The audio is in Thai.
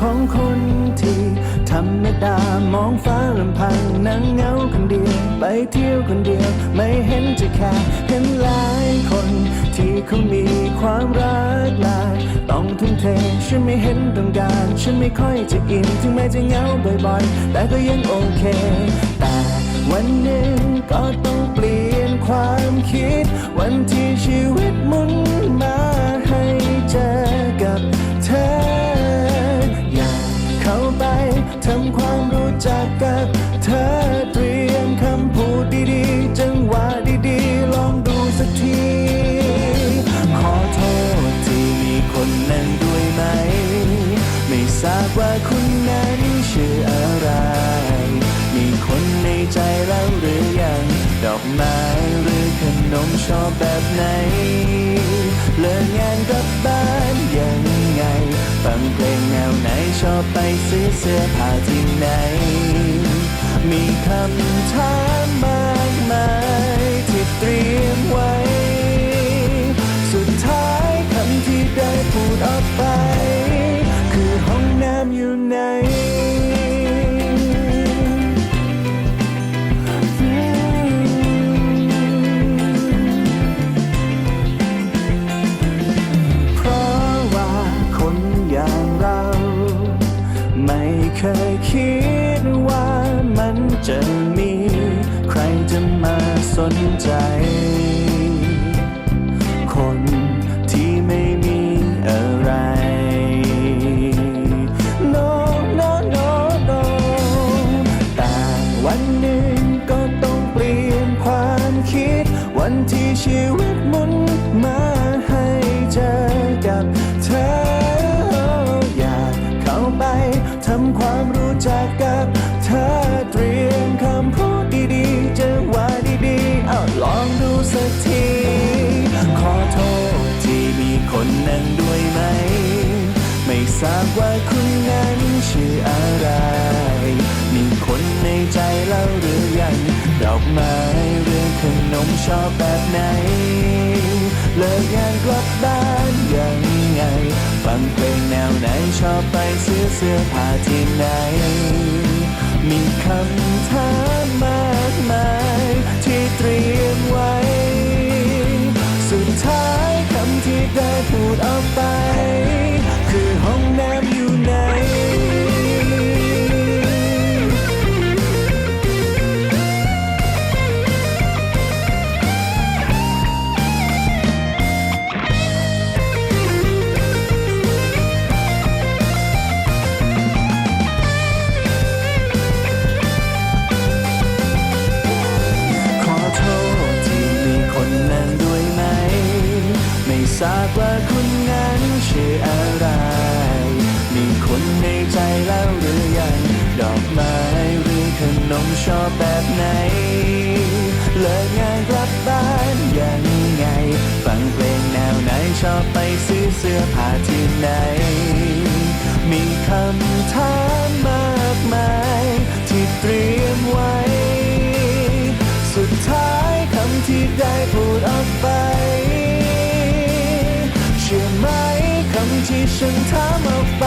ของคนที่ธรรมดามองฟ้าลำพังนั่งเหงาคนเดียวไปเที่ยวคนเดียว ไม่เห็นจะแค่เห็นหลายคน ที่เขามีความรักหลายต้องทุ่มเทฉันไม่เห็นต้องการ ฉันไม่ค่อยจะอินถึงแม้จะเหงาบ่อยๆ แต่ก็ยังโอเคแต่ คุณนั้นชื่ออะไร มีคนในใจแล้วหรือยัง ดอกไม้หรือขนมชอบแบบไหน เลิกงานกลับบ้านยังไง ฟังเพลงแนวไหนชอบไปซื้อเสื้อผ้าที่ไหน จะมีใครจะมาสนใจ คนที่ไม่มีอะไร no no no no แต่วันหนึ่งก็ต้องเปลี่ยนความคิด วันที่ชีวิต ทราบว่าคุณนั้นชื่ออะไร มีคนในใจแล้วหรือยัง ดอกไม้หรือขนมชอบแบบไหน เลิกงานกลับบ้านยังไง ฟังเพลงแนวไหนชอบไปซื้อเสื้อผ้าที่ไหน มีคำถามมากมายที่เตรียมไว้ สุดท้ายคำที่ได้พูดออกไป คือห้องน้ำอยู่ไหนขอโทษที่มีคนนั้นด้วยไหมไม่ทราบว่า ชอบไปซื้อเสื้อผ้าที่ไหน มีคำถามมากมายที่เตรียมไว้ สุดท้ายคำที่ได้พูดออกไป เชื่อไหมคำที่ฉันถามออกไป